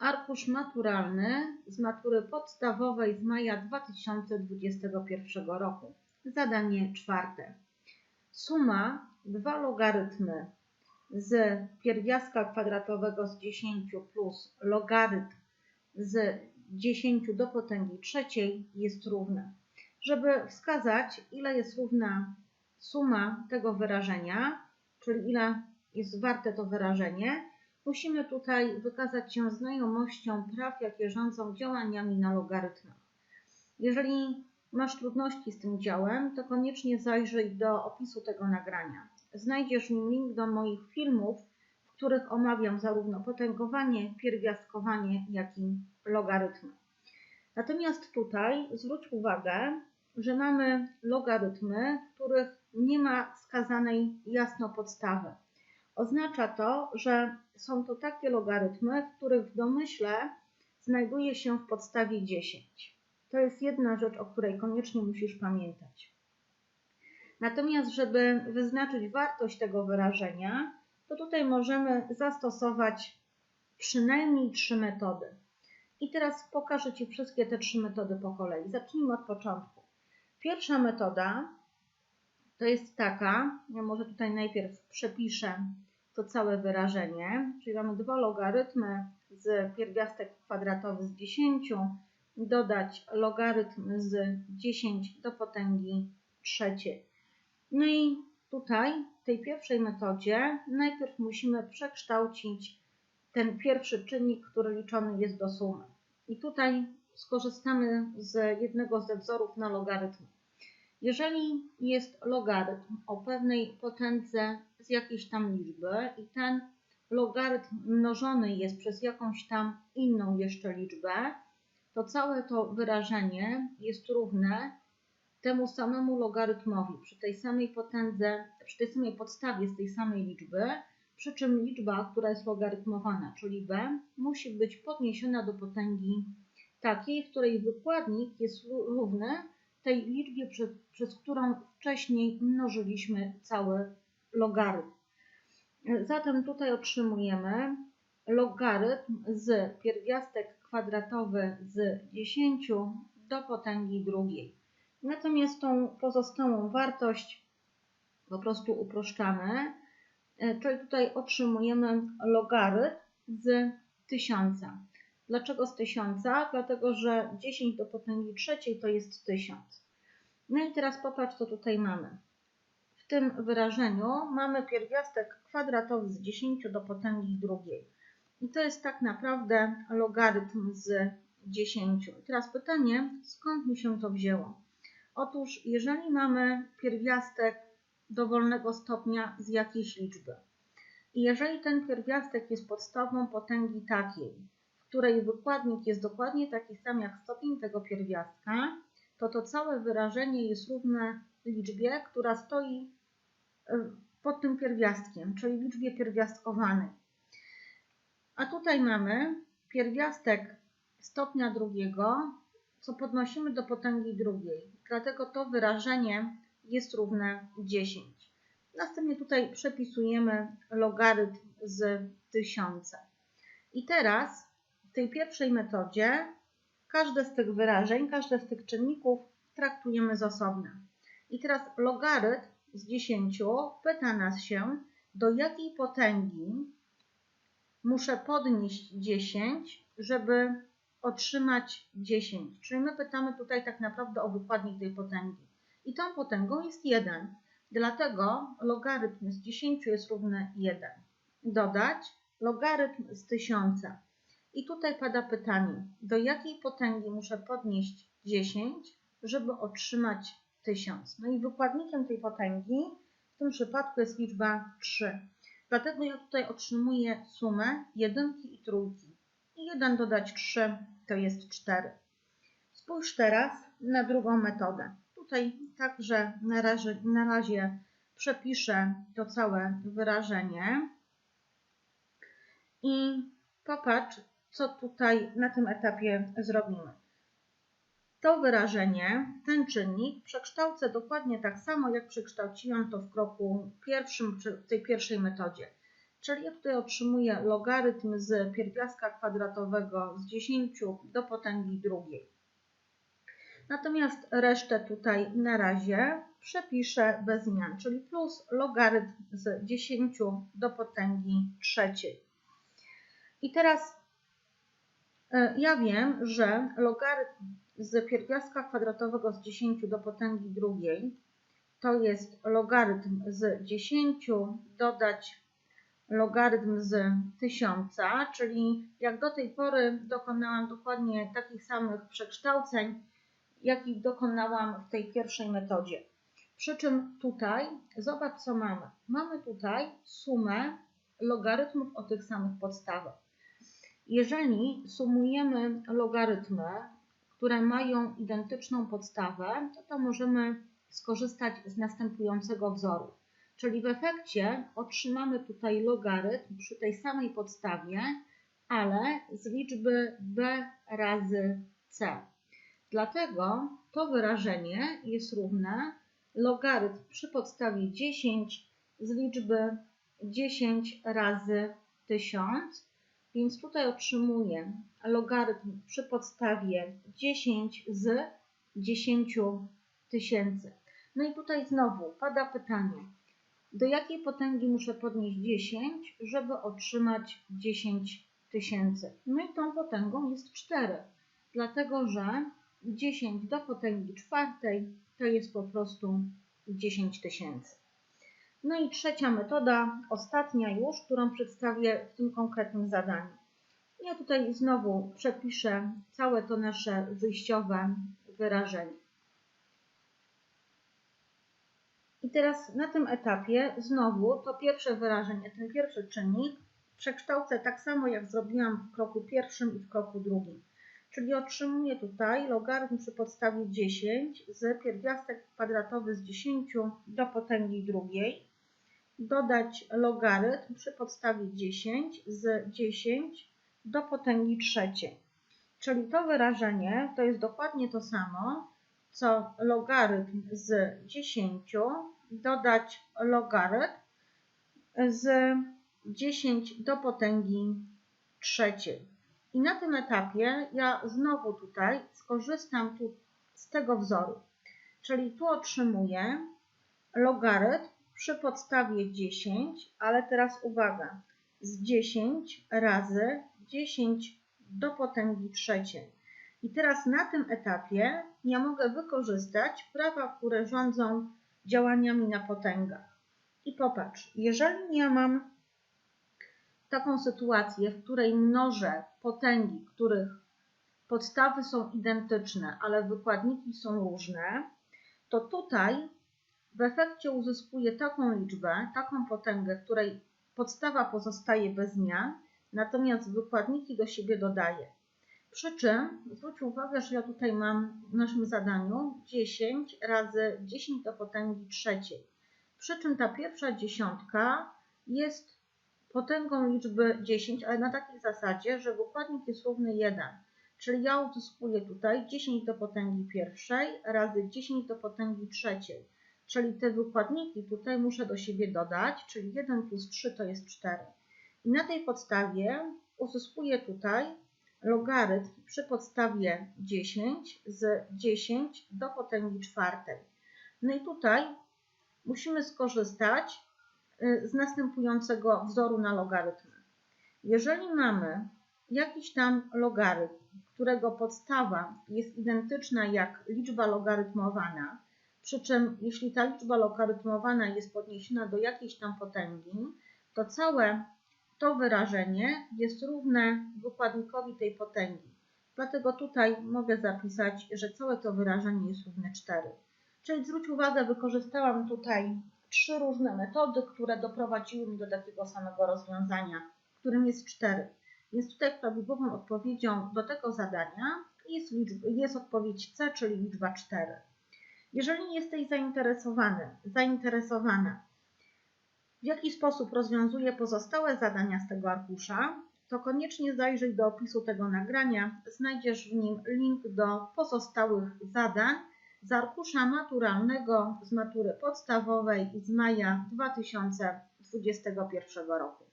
Arkusz maturalny z matury podstawowej z maja 2021 roku. Zadanie czwarte. Suma dwa logarytmy z pierwiastka kwadratowego z 10 plus logarytm z 10 do potęgi trzeciej jest równa. Żeby wskazać, ile jest równa suma tego wyrażenia, czyli ile jest warte to wyrażenie, musimy tutaj wykazać się znajomością praw, jakie rządzą działaniami na logarytmach. Jeżeli masz trudności z tym działem, to koniecznie zajrzyj do opisu tego nagrania. Znajdziesz w nim link do moich filmów, w których omawiam zarówno potęgowanie, pierwiastkowanie, jak i logarytmy. Natomiast tutaj zwróć uwagę, że mamy logarytmy, w których nie ma wskazanej jasno podstawy. Oznacza to, że są to takie logarytmy, w których w domyśle znajduje się w podstawie 10. To jest jedna rzecz, o której koniecznie musisz pamiętać. Natomiast, żeby wyznaczyć wartość tego wyrażenia, to tutaj możemy zastosować przynajmniej trzy metody. I teraz pokażę Ci wszystkie te trzy metody po kolei. Zacznijmy od początku. Pierwsza metoda to jest taka, ja może tutaj najpierw przepiszę to całe wyrażenie, czyli mamy dwa logarytmy z pierwiastek kwadratowy z 10, dodać logarytm z 10 do potęgi trzeciej. No i tutaj w tej pierwszej metodzie najpierw musimy przekształcić ten pierwszy czynnik, który liczony jest do sumy. I tutaj skorzystamy z jednego ze wzorów na logarytm. Jeżeli jest logarytm o pewnej potędze z jakiejś tam liczby i ten logarytm mnożony jest przez jakąś tam inną jeszcze liczbę, to całe to wyrażenie jest równe temu samemu logarytmowi przy tej samej potędze, przy tej samej podstawie z tej samej liczby, przy czym liczba, która jest logarytmowana, czyli b, musi być podniesiona do potęgi takiej, w której wykładnik jest równy tej liczbie, przez, przez którą wcześniej mnożyliśmy cały logarytm. Zatem tutaj otrzymujemy logarytm z pierwiastek kwadratowy z 10 do potęgi drugiej. Natomiast tą pozostałą wartość po prostu uproszczamy, czyli tutaj otrzymujemy logarytm z 1000. Dlaczego z 1000? Dlatego, że 10 do potęgi trzeciej to jest 1000. No i teraz popatrz, co tutaj mamy. W tym wyrażeniu mamy pierwiastek kwadratowy z 10 do potęgi drugiej. I to jest tak naprawdę logarytm z 10. I teraz pytanie, skąd mi się to wzięło? Otóż, jeżeli mamy pierwiastek dowolnego stopnia z jakiejś liczby i jeżeli ten pierwiastek jest podstawą potęgi takiej, której wykładnik jest dokładnie taki sam jak stopień tego pierwiastka, to to całe wyrażenie jest równe liczbie, która stoi e, pod tym pierwiastkiem, czyli liczbie pierwiastkowanej. A tutaj mamy pierwiastek stopnia drugiego, co podnosimy do potęgi drugiej. Dlatego to wyrażenie jest równe 10. Następnie tutaj przepisujemy logarytm z 1000. I teraz w tej pierwszej metodzie każde z tych wyrażeń, każde z tych czynników traktujemy z osobna. I teraz logarytm z 10 pyta nas się, do jakiej potęgi muszę podnieść 10, żeby otrzymać 10. Czyli my pytamy tutaj tak naprawdę o wykładnik tej potęgi. I tą potęgą jest 1. Dlatego logarytm z 10 jest równy 1. Dodać logarytm z 1000. I tutaj pada pytanie, do jakiej potęgi muszę podnieść 10, żeby otrzymać 1000. No i wykładnikiem tej potęgi w tym przypadku jest liczba 3. Dlatego ja tutaj otrzymuję sumę jedynki i trójki. I 1 dodać 3 to jest 4. Spójrz teraz na drugą metodę. Tutaj także na razie, na razie przepiszę to całe wyrażenie i popatrz, co tutaj na tym etapie zrobimy. To wyrażenie, ten czynnik przekształcę dokładnie tak samo, jak przekształciłam to w kroku pierwszym, w tej pierwszej metodzie. Czyli ja tutaj otrzymuję logarytm z pierwiastka kwadratowego z 10 do potęgi drugiej. Natomiast resztę tutaj na razie przepiszę bez zmian, czyli plus logarytm z 10 do potęgi trzeciej. I teraz ja wiem, że logarytm z pierwiastka kwadratowego z 10 do potęgi drugiej to jest logarytm z 10 dodać logarytm z 1000, czyli jak do tej pory dokonałam dokładnie takich samych przekształceń, jakich dokonałam w tej pierwszej metodzie. Przy czym tutaj, zobacz co mamy. Mamy tutaj sumę logarytmów o tych samych podstawach. Jeżeli sumujemy logarytmy, które mają identyczną podstawę, to, to możemy skorzystać z następującego wzoru. Czyli w efekcie otrzymamy tutaj logarytm przy tej samej podstawie, ale z liczby b razy c. Dlatego to wyrażenie jest równe logarytm przy podstawie 10 z liczby 10 razy 1000, więc tutaj otrzymuję logarytm przy podstawie 10 z 10 tysięcy. No i tutaj znowu pada pytanie, do jakiej potęgi muszę podnieść 10, żeby otrzymać 10 tysięcy? No i tą potęgą jest 4, dlatego że 10 do potęgi czwartej to jest po prostu 10 tysięcy. No i trzecia metoda, ostatnia już, którą przedstawię w tym konkretnym zadaniu. Ja tutaj znowu przepiszę całe to nasze wyjściowe wyrażenie. I teraz na tym etapie znowu to pierwsze wyrażenie, ten pierwszy czynnik przekształcę tak samo jak zrobiłam w kroku pierwszym i w kroku drugim. Czyli otrzymuję tutaj logarytm przy podstawie 10 z pierwiastek kwadratowy z 10 do potęgi drugiej, dodać logarytm przy podstawie 10 z 10 do potęgi trzeciej. Czyli to wyrażenie to jest dokładnie to samo, co logarytm z 10 dodać logarytm z 10 do potęgi trzeciej. I na tym etapie ja znowu tutaj skorzystam tu z tego wzoru. Czyli tu otrzymuję logarytm przy podstawie 10, ale teraz uwaga, z 10 razy 10 do potęgi trzeciej. I teraz na tym etapie ja mogę wykorzystać prawa, które rządzą działaniami na potęgach. I popatrz, jeżeli ja mam taką sytuację, w której mnożę potęgi, których podstawy są identyczne, ale wykładniki są różne, to tutaj w efekcie uzyskuję taką liczbę, taką potęgę, której podstawa pozostaje bez zmian, natomiast wykładniki do siebie dodaję. Przy czym zwróć uwagę, że ja tutaj mam w naszym zadaniu 10 razy 10 do potęgi trzeciej. Przy czym ta pierwsza dziesiątka jest potęgą liczby 10, ale na takiej zasadzie, że wykładnik jest równy 1. Czyli ja uzyskuję tutaj 10 do potęgi pierwszej razy 10 do potęgi trzeciej. Czyli te wykładniki tutaj muszę do siebie dodać, czyli 1 plus 3 to jest 4. I na tej podstawie uzyskuję tutaj logarytm przy podstawie 10 z 10 do potęgi czwartej. No i tutaj musimy skorzystać y, z następującego wzoru na logarytmy. Jeżeli mamy jakiś tam logarytm, którego podstawa jest identyczna jak liczba logarytmowana, przy czym jeśli ta liczba logarytmowana jest podniesiona do jakiejś tam potęgi, to całe to wyrażenie jest równe wykładnikowi tej potęgi. Dlatego tutaj mogę zapisać, że całe to wyrażenie jest równe 4. Czyli zwróć uwagę, wykorzystałam tutaj trzy różne metody, które doprowadziły mnie do takiego samego rozwiązania, którym jest 4. Więc tutaj prawidłową odpowiedzią do tego zadania jest, liczba, jest odpowiedź C, czyli liczba 4. Jeżeli jesteś zainteresowany, zainteresowana w jaki sposób rozwiązuje pozostałe zadania z tego arkusza, to koniecznie zajrzyj do opisu tego nagrania. Znajdziesz w nim link do pozostałych zadań z arkusza maturalnego z matury podstawowej z maja 2021 roku.